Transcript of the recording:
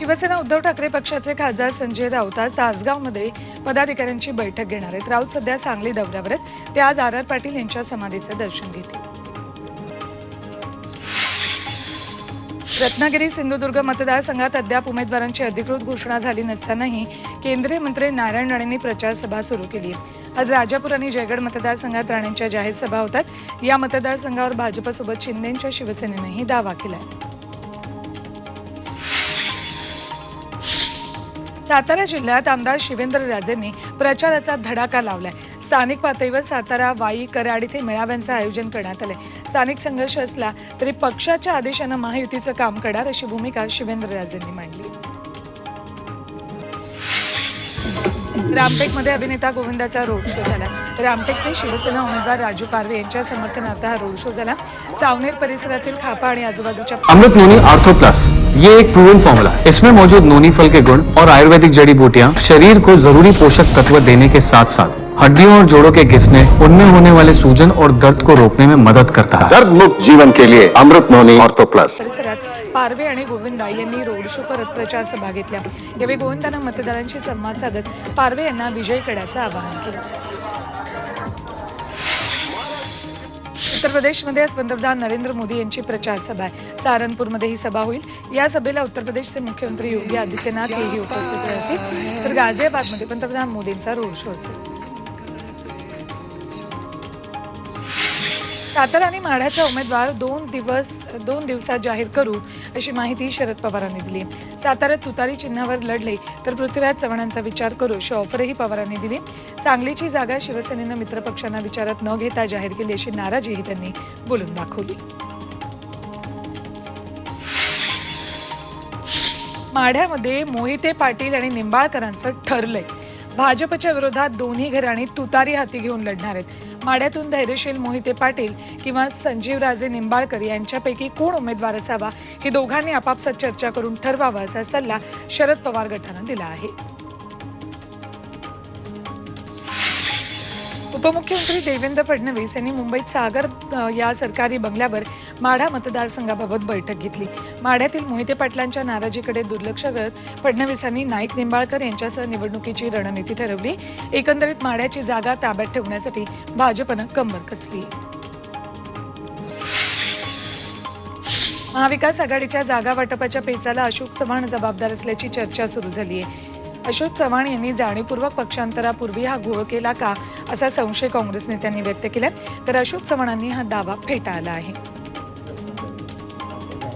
शिवसेना उद्धव ठाकरे पक्षाचे खासदार संजय राऊत आज तासगावमध्ये पदाधिकाऱ्यांची बैठक घेणार आहेत. राऊत सध्या सांगली दौऱ्यावर आहेत ते आज आर आर पाटील यांच्या समाधीचं दर्शन घेतील. रत्नागिरी सिंधुदुर्ग मतदारसंघात अद्याप उमेदवारांची अधिकृत घोषणा झाली नसतानाही केंद्रीय मंत्री नारायण राणेंनी प्रचार सभा सुरू केली आहे. आज राजापूर आणि जयगड मतदारसंघात राणेंच्या जाहीर सभा होतात. या मतदारसंघावर भाजपसोबत शिंदेच्या शिवसेनेनंही दावा केलाय. सातारा जिल्ह्यात आमदार शिवेंद्र राजेंनी प्रचाराचा धडाका लावलाय. स्थानिक पातळीवर सातारा वाई कराड इथे मेळाव्यांचं आयोजन करण्यात आलंय. स्थानिक संघर्ष असला तरी पक्षाच्या आदेशानं महायुतीचं काम करणार अशी भूमिका शिवेंद्र राजेंनी मांडली. रामटेकमध्ये अभिनेता गोविंदाचा रोड शो झाला. रामटेकचे शिवसेना उमेदवार राजू पारवे यांच्या समर्थनार्थ हा रोड शो झाला. सावनेर परिसरातील खापा आणि आजूबाजूच्या अमृत नोनी आर्थो प्लस ये एक प्रूवन फॉर्मूला है इसमें मौजूद नोनी फल के गुण और आयुर्वेदिक जड़ी बूटियाँ शरीर को जरूरी पोषक तत्व देने के साथ साथ हड्डियों और जोड़ों के घिसने उनमें होने वाले सूजन और दर्द को रोकने में मदद करता है। दर्द मुक्त जीवन के लिए अमृत नोनी ऑर्थो प्लस पारवे आणि गोविंदा यांनी रोड शो करत प्रचार सभा घेतल्या. यावेळी गोविंदानं मतदारांशी संवाद साधत पारवे यांना विजय करण्याचं आवाहन केलं. उत्तर प्रदेशमध्ये आज पंतप्रधान नरेंद्र मोदी यांची प्रचार सभा आहे. सहारनपूरमध्ये ही सभा होईल. या सभेला उत्तर प्रदेशचे मुख्यमंत्री योगी आदित्यनाथ हेही उपस्थित राहतील. तर गाझियाबादमध्ये पंतप्रधान मोदींचा रोड शो असेल. सातारा आणि माढ्याचा उमेदवार दोन दिवस दोन दिवसात जाहीर करू अशी माहिती शरद पवारांनी दिली. साताऱ्यात तुतारी चिन्हावर लढले तर पृथ्वीराज चव्हाणांचा विचार करू अशी ऑफरही पवारांनी दिली. सांगलीची जागा शिवसेनेनं मित्रपक्षांना विचारात न घेता जाहीर केली अशी नाराजीही त्यांनी बोलून दाखवली. माढ्यामध्ये मोहिते पाटील आणि निंबाळकरांचं ठरलंय. भाजपच्या विरोधात दोन्ही घराणी तुतारी हाती घेऊन लढणार आहेत. माड्यातून धैर्यशील मोहिते पाटील किंवा संजीवराजे निंबाळकर यांच्यापैकी कोण उमेदवार असावा? हे दोघांनी आपापसात चर्चा करून ठरवावं असा सल्ला शरद पवार गटानं दिला आहे. उपमुख्यमंत्री देवेंद्र फडणवीस यांनी मुंबईत सागर या सरकारी बंगल्यावर माढा मतदारसंघाबाबत बैठक घेतली. माढ्यातील मोहिते पाटलांच्या नाराजीकडे दुर्लक्ष करत फडणवीसांनी नाईक निंबाळकर यांच्यासह निवडणुकीची रणनीती ठरवली. एकंदरीत माढ्याची जागा ताब्यात ठेवण्यासाठी भाजपनं कंबर कसली? महाविकास आघाडीच्या जागा वाटपाच्या पेचाला अशोक चव्हाण जबाबदार असल्याची चर्चा सुरू झाली आहे अशोक चव्हाण यांनी जाणीवपूर्वक पक्षांतरापूर्वी हा घोळ केला का असा संशय काँग्रेस नेत्यांनी व्यक्त केला तर अशोक चव्हाणांनी हा दावा फेटाळला आहे.